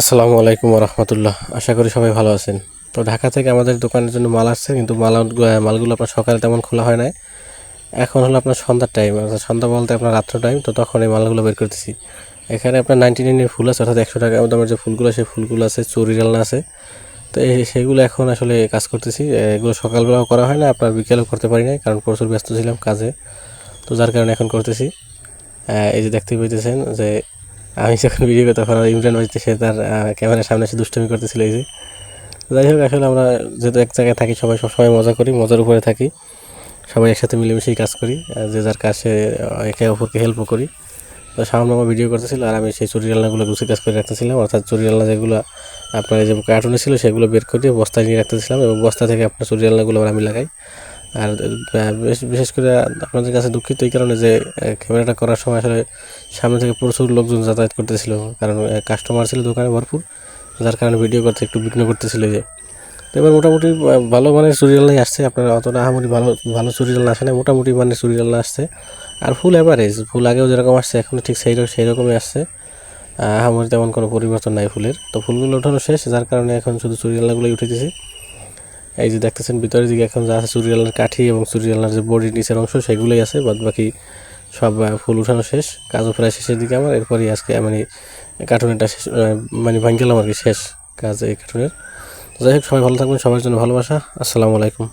আসসালামু আলাইকুম রহমতুল্লাহ আশা করি সবাই ভালো আছেন। তো ঢাকা থেকে আমাদের দোকানের জন্য মাল আসছে, কিন্তু মাল মালগুলো আপনার সকালে তেমন খোলা হয় নাই। এখন হলো আপনার সন্ধ্যার টাইম অর্থাৎ সন্ধ্যা বলতে আপনার রাত্র টাইম তো তখন এই মালগুলো বের করতেছি। এখানে আপনার নাইনটি নাইনের ফুল আছে, অর্থাৎ একশো টাকা দামের যে ফুলগুলো, সেই ফুলগুলো আছে, চুরি ডালনা আছে। তো এই, সেগুলো এখন আসলে কাজ করতেছি। এগুলো সকালবেলাও করা হয় না, আপনার বিকেলেও করতে পারি নাই, কারণ প্রচুর ব্যস্ত ছিলাম কাজে। তো যার কারণে এখন করতেছি। এই যে দেখতে পেতেছেন যে আমি যখন ভিডিও করি তখন ইমরান বাজতে সে তার ক্যামেরার সামনে এসে দুষ্টমি করতেছিল এই যে। যাই হোক, আসলে আমরা যেহেতু এক জায়গায় থাকি, সবাই সবসময় মজা করি, মজার উপরে থাকি। সবাই একসাথে মিলেমিশেই কাজ করি যে যার কাছে একে অপরকে হেল্পও করি। তো সামনে আমার ভিডিও করতেছিল, আর আমি সেই চুরি রান্নাগুলো গুছিয়ে কাজ করে রাখতেছিলাম। অর্থাৎ চুরি রান্না যেগুলো আপনার যে কার্টুনে ছিল, সেগুলো বের করে বস্তায় নিয়ে রাখতেছিলাম এবং বস্তা থেকে আপনার চুরি রান্নাগুলো আমি লাগাই। আর বেশ- বিশেষ করে আপনাদের কাছে দুঃখিত এই কারণে যে ক্যামেরাটা করার সময় আসলে সামনে থেকে প্রচুর লোকজন যাতায়াত করতেছিল কারণ কাস্টমার ছিল দোকানে ভরপুর যার কারণে ভিডিও করতে একটু বিঘ্ন করতেছিল যে। তো এবার মোটামুটি ভালো মানের চুরিয়াল্লাই আসছে আপনার অতটা আহামরি ভালো ভালো চুরিয়াল্লা আসে না মোটামুটি মানের চুরিয়াল্লা আসছে। আর ফুল অ্যাভারেজ ফুল আগেও যেরকম আসছে এখন ঠিক সেই সেই রকমই আসছে। আহ, আহামরি তেমন কোনো পরিবর্তন নাই ফুলের তো ফুলগুলো ওঠানো শেষ যার কারণে এখন শুধু চুরিয়াল্লাগুলোই উঠেতেছি এই যে দেখতেছেন, ভিতরের দিকে এখন যা আছে চুরিয়ালার কাঠি এবং চুরিয়ালার যে বডির নিচের অংশ, সেগুলোই আছে বাদ বাকি সব ফুল উঠানো শেষ, কাজও প্রায় শেষের দিকে আমার, এরপরই আজকে মানে কার্টুনেরটা শেষ মানে ভাঙ্গেলাম আর কি, শেষ কাজ এই কার্টুনের। যাই হোক, সবাই ভালো থাকবেন, সবার জন্য ভালোবাসা, আসসালামু আলাইকুম।